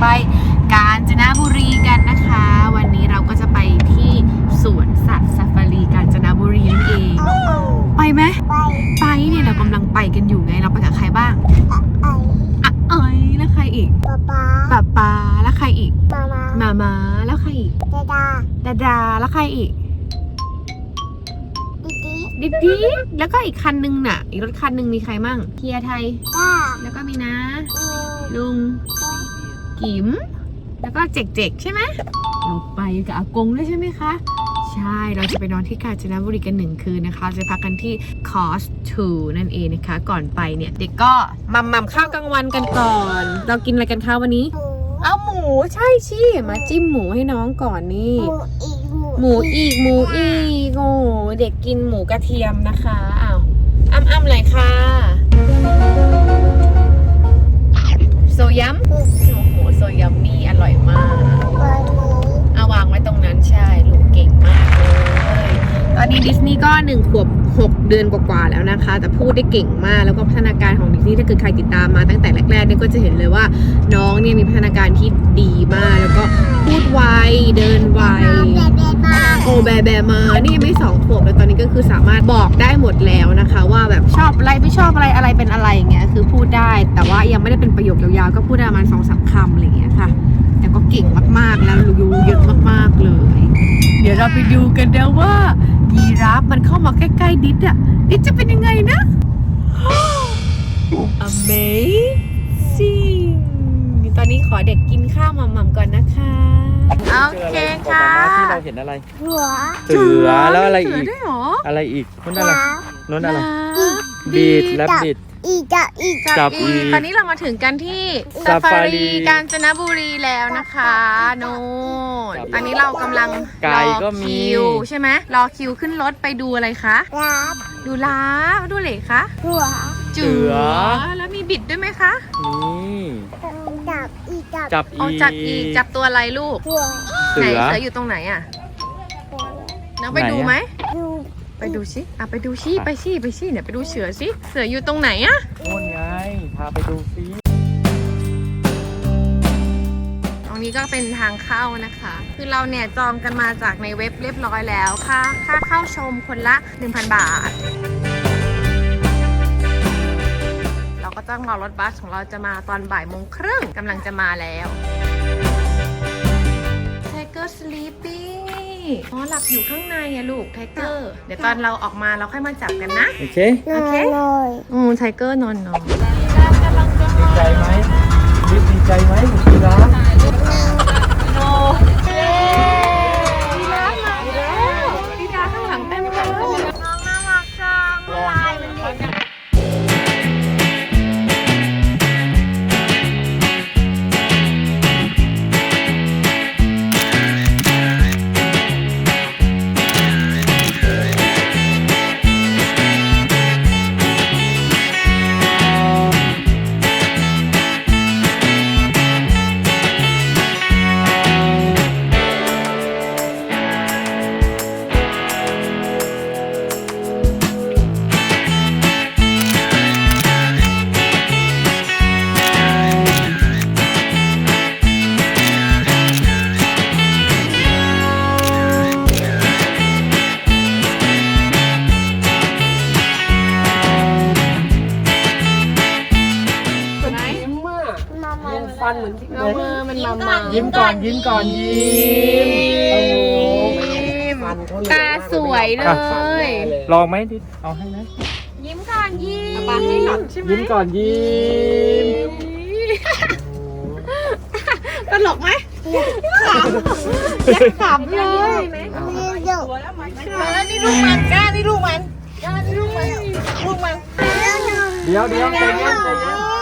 ไปกาญจนบุรีกันนะคะ วันนี้เราก็จะไปที่สวนสัตว์ซาฟารีกาญจนบุรีนั่นเอง ไปไหมไปเนี่ยเรากำลังไปกันอยู่ไงเราไปกับใครบ้างอะเอ้ยแล้วใครอีกป๊าป๊าแล้วใครอีกมามาแล้วใครอีกดาดาแล้วใครอีกดิดดิดแล้วก็อีกคันนึงน่ะ อีกรถคันนึงมีใครมั่งเฮียไทย แล้วก็มีนะ ลุง กิมแล้วก็เจกๆใช่ไหมเราไปกับอากงด้วยใช่ไหมคะ ใช่ เราจะไปนอนที่กาญจนบุรีกันหนึ่งคืนนะคะ จะพักกันที่คอสทูนั่นเองนะคะ ก่อนไปเนี่ย เด็กก็มัมมัมข้าวกลางวันกันก่อน เรากินอะไรกันคะวันนี้ เอาหมูใช่ชิมาจิ้มหมูให้น้องก่อนนี่ หมูอีกหมูอีกโอ้โหเด็กกินหมูกระเทียมนะคะอ้าวอ้ำอ้ำเลยค่ะโซยัม โซยัมมี่อร่อยมากเอาวางไว้ตรงนั้นใช่ลูกเก่งมากเลยตอนนี้ดิสนีย์ก็หนึ่งขวบหกเดือนกว่าๆแล้วนะคะ แต่พูดได้เก่งมากแล้วก็พัฒนาการของดิสนีย์ถ้าเกิดใครติดตามมาตั้งแต่แรกๆเนี่ยก็จะเห็นเลยว่าน้องเนี่ยมีพัฒนาการที่ดีมาก แล้วก็พูดไวเดินไว โอแบแบมานี่ไม่สองขวบเลยตอนนี้ก็คือสามารถบอกได้หมดแล้วนะคะ ว่าแบบชอบอะไรไม่ชอบอะไรอะไรเป็นอะไรอย่างเงี้ยคือพูดได้แต่ว่ายังไม่ได้เป็นประโยคยาวๆก็พูดได้ประมาณสองสามคำอะไรอย่างเงี้ยค่ะ แต่ก็เก่งมากๆแล้วรู้เยอะมากๆเลย เดี๋ยวเราไปดูกันนะว่ายีราฟมันเข้ามาใกล้ๆดิดอะดิดจะเป็นยังไงนะ Amazing ขอเด็กกินข้าวหม่ำๆก่อนนะคะ โอเคค่ะ ที่เราเห็นอะไรเสือแล้วอะไรอีกเสืด้วยเหรออะไรอีกนั่นอะไรนั่นอะไรบีบีดและบิดจัจับบอีอีกตอนนี้เรามาถึงกันที่ซาซาฟาฟารีรีกาญจนบุรีแล้วนะคะโน่นครับตอนนี้เรากำลังไก่รอก็มีคิวใช่ไหมรอคิวขึ้นรถไปดูอะไรคะดูลาฟดูเหล็กคะเสือแล้วมีบิดด้วยไหมคะนี่จับออกอีจากอีกจับตัวอะไรลูกเสืไหนอเสืออยู่ตรงไหนอะน้องไปไหนอะ ดูไหมไปดูสิอะไปดูสิไปสิไปสิเนี่ยไปดูเสือสิเสืออยู่ตรงไหนอะโน่นไง พาไปดูซิตรงนี้ก็เป็นทางเข้านะคะ คือเราเนี่ยจองกันมาจากในเว็บเรียบร้อยแล้ว ค่าค่าเข้าชมคนละ 1,000 บาท เราก็ต้องรอรถบัสของเราจะมาตอนบ่ายโมงครึ่งกำลังจะมาแล้วไทเกอร์สลีปปี้อ๋อหลับอยู่ข้างในอะลูกไทเกอร์เดี๋ยวตอนเราออกมาเราค่อยมาจับกันนะ โอเค โอเค อืมไทเกอร์นอนนอนดีใจไหมบิ๊กดีใจไหมคุณกี ฟันเหมือนเอามือมันมามายิ้มก่อนยิ้มก่อนยิ้มโอ้โหฟันเขาตาสวยเลยลองไหมดิเอาให้ไหมยิ้มก่อนยิ้มปาให้หลับใช่ไหมยิ้มก่อนยิ้มตลกไหมขำยังขำเลยแล้วนี่ลูกมันก้านี่ลูกมันก้านี่ลูกมันลูกมัน เดี๋ยวเดี๋ยวใจเย็นใจเย็น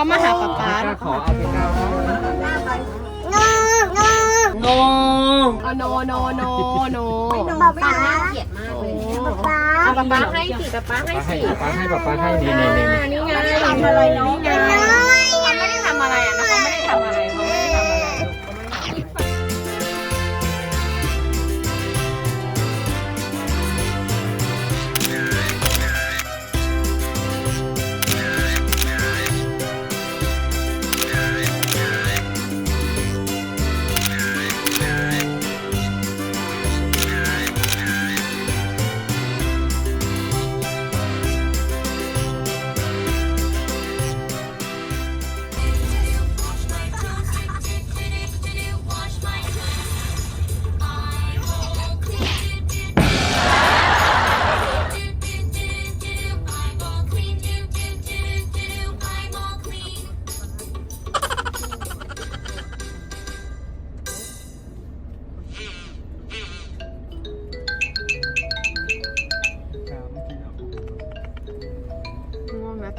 เขามาหาป๊าป๊าขอเอาไปก้าวโนโนโนโนโนป๊าเกลียดมากเลยเอาป๊าป๊าให้สิป๊าป๊าให้ป้าให้สิป้าให้ป้าป้าให้นี่นี่นี่นี่ไงทำอะไรน้องไงเขาไม่ได้ทำอะไรอะนะเขาไม่ได้ทำอะไร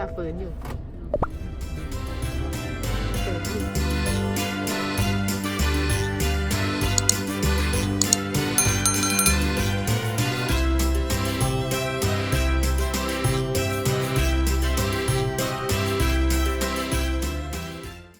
แตาฝืนอยู่ฝืนอยู่